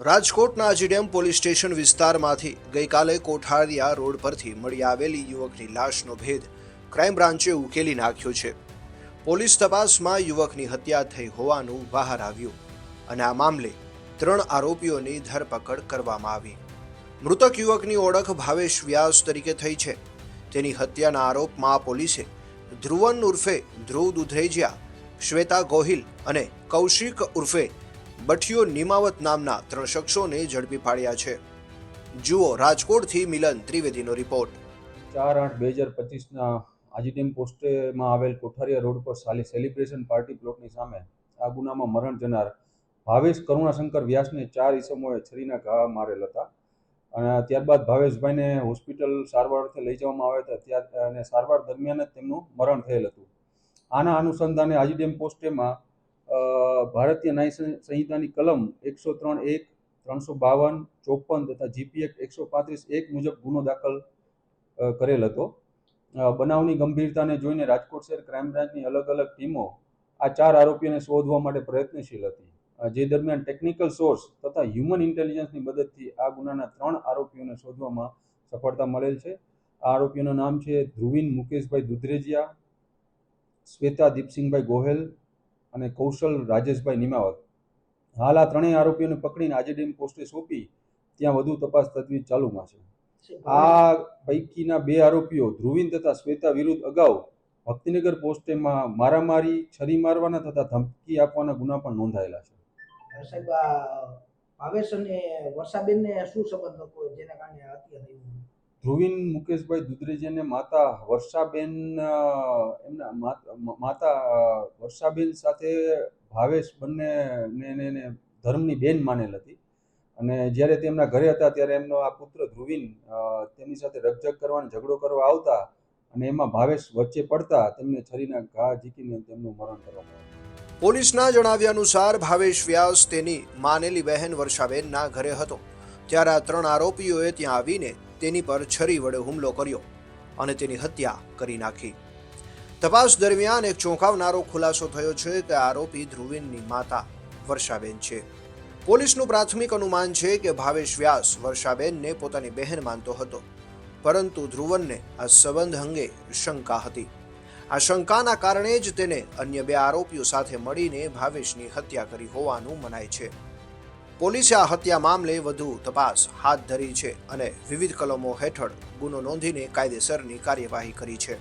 રાજકોટના અજીડેમ police station વિસ્તારમાંથી ગઈકાલે કોઠારિયા રોડ પરથી મળી આવેલી યુવકની લાશનો ભેદ ક્રાઇમ બ્રાન્ચે ઉકેલી નાખ્યો છે. પોલીસ તપાસમાં યુવકની હત્યા થઈ હોવાનું બહાર આવ્યું અને આ મામલે ત્રણ આરોપીઓની ધરપકડ કરવામાં આવી. મૃતક યુવકની ઓળખ ભાવેશ વ્યાસ તરીકે થઈ છે. તેની હત્યાના આરોપમાં પોલીસે ધ્રુવન ઉર્ફે ધ્રુવ દુધરેજિયા, શ્વેતા ગોહિલ અને કૌશિક ઉર્ફે બઠિયો નિમાવત નામના ત્રણ શખ્સોને ઝડપી પાડ્યા છે. જુઓ રાજકોટથી મિલન ત્રિવેદીનો રિપોર્ટ. ચાર આઠ બે હજાર પચીસના આજીડેમ પોસ્ટેમાં આવેલ કોઠારિયા રોડ પર સાલી સેલિબ્રેશન પાર્ટી પ્લોટની સામે આ ગુનામાં મરણ જનાર ભાવેશ કરુણાશંકર વ્યાસને ચાર ઈસમોએ છરીના ઘા મારેલ હતા અને ત્યારબાદ ભાવેશભાઈને હોસ્પિટલ સારવાર અર્થે લઈ જવામાં આવ્યા હતા. ત્યાં અને સારવાર દરમિયાન જ તેમનું મરણ થયેલ હતું. આના અનુસંધાને આજીડેમ પોસ્ટેમાં ભારતીય ન્યાય સંહિતાની કલમ એકસો ત્રણ એક, ત્રણસો બાવન, ચોપન તથા જીપી એક્ટ એકસો પાંત્રીસ એક મુજબ ગુનો દાખલ કરેલ હતો. બનાવની ગંભીરતાને જોઈને રાજકોટ શહેર ક્રાઇમ બ્રાન્ચની અલગ અલગ ટીમો આ ચાર આરોપીઓને શોધવા માટે પ્રયત્નશીલ હતી. જે દરમિયાન ટેકનિકલ સોર્સ તથા હ્યુમન ઇન્ટેલિજન્સની મદદથી આ ગુનાના ત્રણ આરોપીઓને શોધવામાં સફળતા મળેલ છે. આ આરોપીઓનું નામ છે ધ્રુવિન મુકેશભાઈ દુધરેજિયા, શ્વેતા દીપસિંહભાઈ ગોહેલ અને કૌશલ રાજેશભાઈ નિમાવત. હાલ આ ત્રણેય આરોપીઓને પકડીને આજીડીએમ પોસ્ટે સોંપી ત્યાં વધુ તપાસ તજવીજ ચાલુમાં છે. આ પૈકીના બે આરોપીઓ ધ્રુવિન તથા શ્વેતા વિરુદ્ધ અગાઉ ભક્તિનગર પોસ્ટેમાં મારામારી, છરી મારવાના તથા ધમકી આપવાના ગુના પણ નોંધાયેલા છે. સાહેબ ભાવેશ અને વર્ષાબેનને શું સંબંધ હતો? જેના કારણે હત્યા થઈ? ધ્રુવિન મુકેશભાઈ દુધરેજીને માતા વર્ષાબેન એમના માત- વર્ષાબેન સાથે ભાવેશ બંને એને ધર્મની બેન માનેલ હતી. અને જ્યારે તેમના ઘરે હતા ત્યારે એમનો આ પુત્ર ધ્રુવિન તેમની સાથે રકઝક કરવાનો ઝઘડો કરવા આવતા અને એમાં ભાવેશ વચ્ચે પડતા તેમને છરીના ઘા ઝીકીને તેમનું મરણ કરવામાં પોલીસના જણાવ્યા અનુસાર ભાવેશ વ્યાસ તેની માનેલી બહેન વર્ષાબેનના ઘરે હતો. ત્યારે આ ત્રણ આરોપીઓએ ત્યાં આવીને તેની પર છરી વડે હુમલો કર્યો અને તેની હત્યા કરી નાખી. તપાસ દરમિયાન એક ચોંકાવનારો ખુલાસો થયો છે કે આરોપી ધ્રુવિનની માતા વર્ષાબેન છે. પોલીસનું પ્રાથમિક અનુમાન છે કે ભાવેશ વ્યાસ વર્ષાબેનને પોતાની બહેન માનતો હતો, પરંતુ ધ્રુવનને આ સંબંધ અંગે શંકા હતી. આ શંકાના કારણે જ તેને અન્ય બે આરોપીઓ સાથે મળીને ભાવેશની હત્યા કરી હોવાનું મનાય છે. પોલીસે આ હત્યા મામલે વધુ તપાસ હાથ ધરી છે અને વિવિધ કલમો હેઠળ ગુનો નોંધીને કાયદેસરની કાર્યવાહી કરી છે.